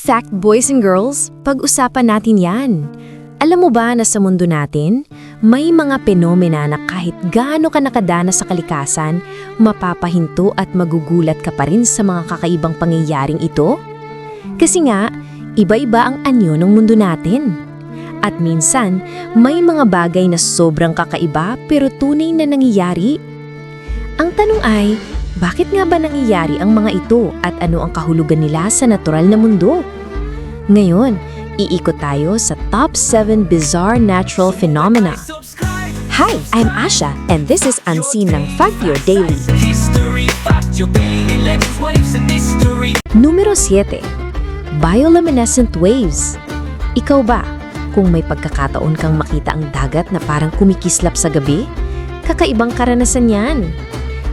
Fact boys and girls, pag-usapan natin yan. Alam mo ba na sa mundo natin, may mga penomena na kahit gaano ka nakadanas sa kalikasan, mapapahinto at magugulat ka pa rin sa mga kakaibang pangyayaring ito? Kasi nga, iba-iba ang anyo ng mundo natin. At minsan, may mga bagay na sobrang kakaiba pero tunay na nangyayari. Ang tanong ay, bakit nga ba nangyayari ang mga ito at ano ang kahulugan nila sa natural na mundo? Ngayon, iikot tayo sa Top 7 Bizarre Natural Phenomena. Hi, I'm Asha and this is Unseen ng Fact Your Daily. Numero 7. Bioluminescent Waves. Ikaw ba, kung may pagkakataon kang makita ang dagat na parang kumikislap sa gabi? Kakaibang karanasan yan.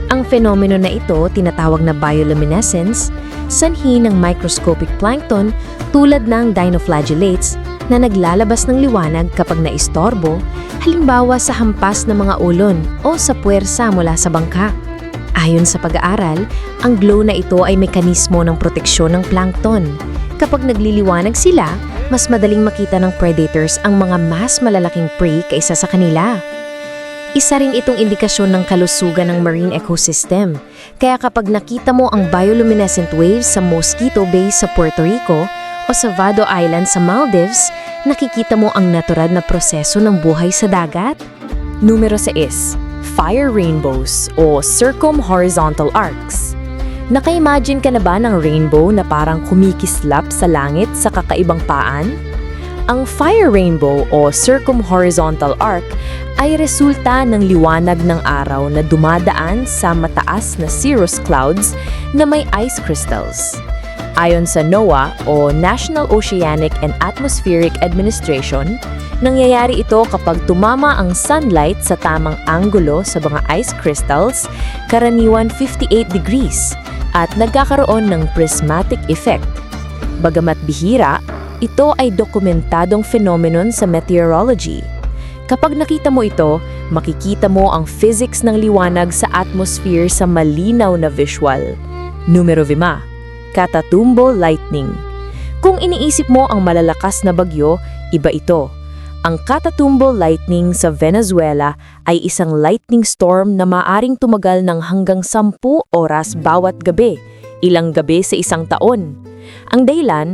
Ang fenomeno na ito, tinatawag na bioluminescence, sanhi ng microscopic plankton tulad ng dinoflagellates na naglalabas ng liwanag kapag naistorbo, halimbawa sa hampas ng mga ulon o sa puwersa mula sa bangka. Ayon sa pag-aaral, ang glow na ito ay mekanismo ng proteksyon ng plankton. Kapag nagliliwanag sila, mas madaling makita ng predators ang mga mas malalaking prey kaysa sa kanila. Isa rin itong indikasyon ng kalusugan ng marine ecosystem. Kaya kapag nakita mo ang bioluminescent waves sa Mosquito Bay sa Puerto Rico o sa Vado Island sa Maldives, nakikita mo ang natural na proseso ng buhay sa dagat. Numero 6. Fire rainbows o circumhorizontal arcs. Naka-imagine ka na ba ng rainbow na parang kumikislap sa langit sa kakaibang paan? Ang fire rainbow o circumhorizontal arc ay resulta ng liwanag ng araw na dumadaan sa mataas na cirrus clouds na may ice crystals. Ayon sa NOAA o National Oceanic and Atmospheric Administration, nangyayari ito kapag tumama ang sunlight sa tamang anggulo sa mga ice crystals, karaniwan 58 degrees, at nagkakaroon ng prismatic effect. Bagamat bihira, ito ay dokumentadong phenomenon sa meteorology. Kapag nakita mo ito, makikita mo ang physics ng liwanag sa atmosphere sa malinaw na visual. Numero 5. Catatumbo Lightning Kung iniisip mo ang malalakas na bagyo, iba ito. Ang Catatumbo Lightning sa Venezuela ay isang lightning storm na maaring tumagal ng hanggang 10 oras bawat gabi, ilang gabi sa isang taon. Ang dahilan,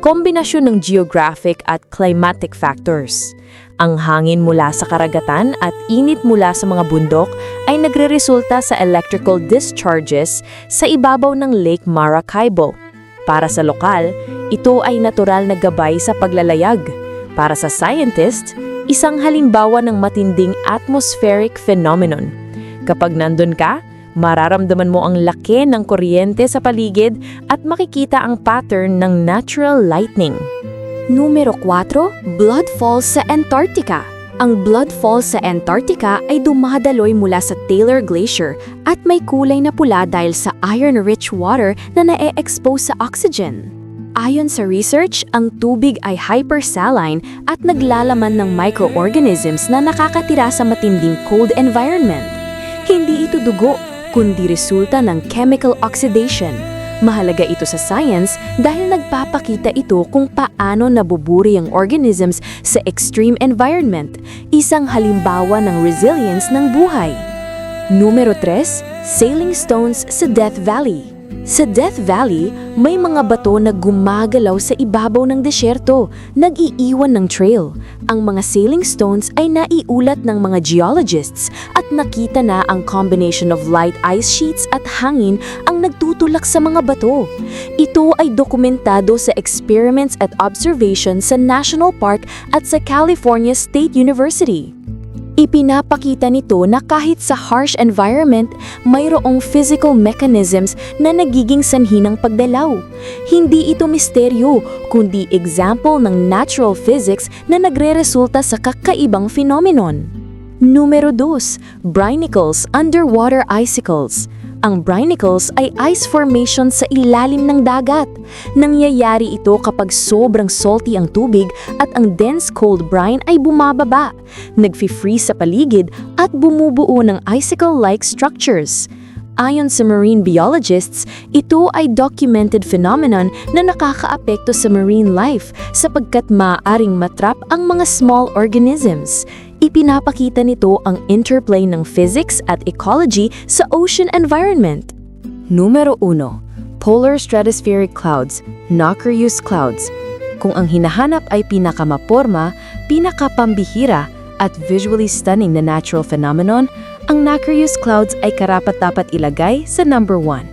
kombinasyon ng geographic at climatic factors. Ang hangin mula sa karagatan at init mula sa mga bundok ay nagreresulta sa electrical discharges sa ibabaw ng Lake Maracaibo. Para sa lokal, ito ay natural na gabay sa paglalayag. Para sa scientist, isang halimbawa ng matinding atmospheric phenomenon. Kapag nandun ka, mararamdaman mo ang laki ng kuryente sa paligid at makikita ang pattern ng natural lightning. Numero 4, Blood Falls sa Antarctica. Ang Blood Falls sa Antarctica ay dumadaloy mula sa Taylor Glacier at may kulay na pula dahil sa iron-rich water na na-expose sa oxygen. Ayon sa research, ang tubig ay hypersaline at naglalaman ng microorganisms na nakakatira sa matinding cold environment. Hindi ito dugo, kundi resulta ng chemical oxidation. Mahalaga ito sa science dahil nagpapakita ito kung paano nabuburi ang organisms sa extreme environment, isang halimbawa ng resilience ng buhay. Numero 3, Sailing Stones sa Death Valley. Sa Death Valley, may mga bato na gumagalaw sa ibabaw ng desyerto, nag-iiwan ng trail. Ang mga sailing stones ay naiulat ng mga geologists at nakita na ang combination of light ice sheets at hangin ang nagtutulak sa mga bato. Ito ay dokumentado sa experiments at observations sa National Park at sa California State University. Ipinapakita nito na kahit sa harsh environment, mayroong physical mechanisms na nagiging sanhi ng pagdalaw. Hindi ito misteryo, kundi example ng natural physics na nagre-resulta sa kakaibang phenomenon. Numero 2, Brinicles Underwater Icicles. Ang brinicles ay ice formation sa ilalim ng dagat. Nangyayari ito kapag sobrang salty ang tubig at ang dense cold brine ay bumababa, nagfi-freeze sa paligid at bumubuo ng icicle-like structures. Ayon sa marine biologists, ito ay documented phenomenon na nakakaapekto sa marine life sapagkat maaaring matrap ang mga small organisms. Ipinapakita nito ang interplay ng physics at ecology sa ocean environment. Numero 1. Polar Stratospheric Clouds, Nacreous Clouds. Kung ang hinahanap ay pinakamaporma, pinakapambihira, at visually stunning na natural phenomenon, ang nacreous clouds ay karapat-dapat ilagay sa number 1.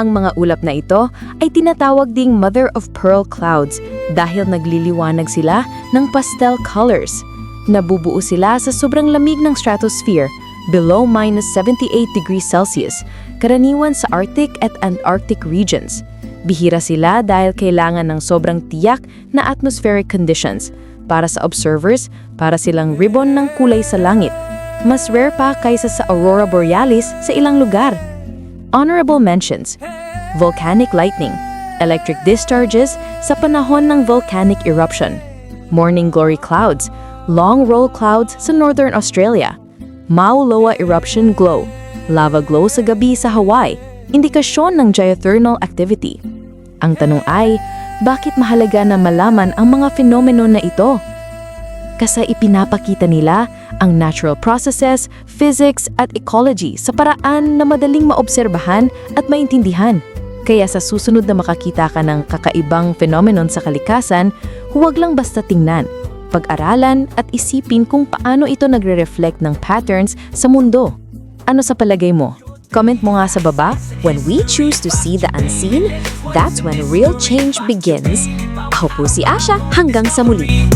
Ang mga ulap na ito ay tinatawag ding mother of pearl clouds dahil nagliliwanag sila ng pastel colors. Nabubuo sila sa sobrang lamig ng stratosphere, below minus 78 degrees Celsius, karaniwan sa Arctic at Antarctic regions. Bihira sila dahil kailangan ng sobrang tiyak na atmospheric conditions. Para sa observers, para silang ribbon ng kulay sa langit. Mas rare pa kaysa sa aurora borealis sa ilang lugar. Honorable mentions, volcanic lightning, electric discharges sa panahon ng volcanic eruption, morning glory clouds, long roll clouds sa northern Australia, Mauna Loa eruption glow, lava glow sa gabi sa Hawaii, indikasyon ng geothermal activity. Ang tanong ay, bakit mahalaga na malaman ang mga fenomeno na ito? Kasi ipinapakita nila ang natural processes, physics at ecology sa paraan na madaling maobserbahan at maintindihan. Kaya sa susunod na makakita ka ng kakaibang phenomenon sa kalikasan, huwag lang basta tingnan. Pag-aralan at isipin kung paano ito nagre-reflect ng patterns sa mundo. Ano sa palagay mo? Comment mo nga sa baba. When we choose to see the unseen, that's when real change begins. Ako po si Asha, hanggang sa muli.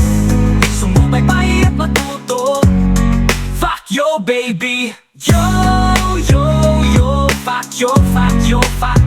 Sumubaybay at matuto Fuck yo baby Yo, yo, yo Fuck yo, fuck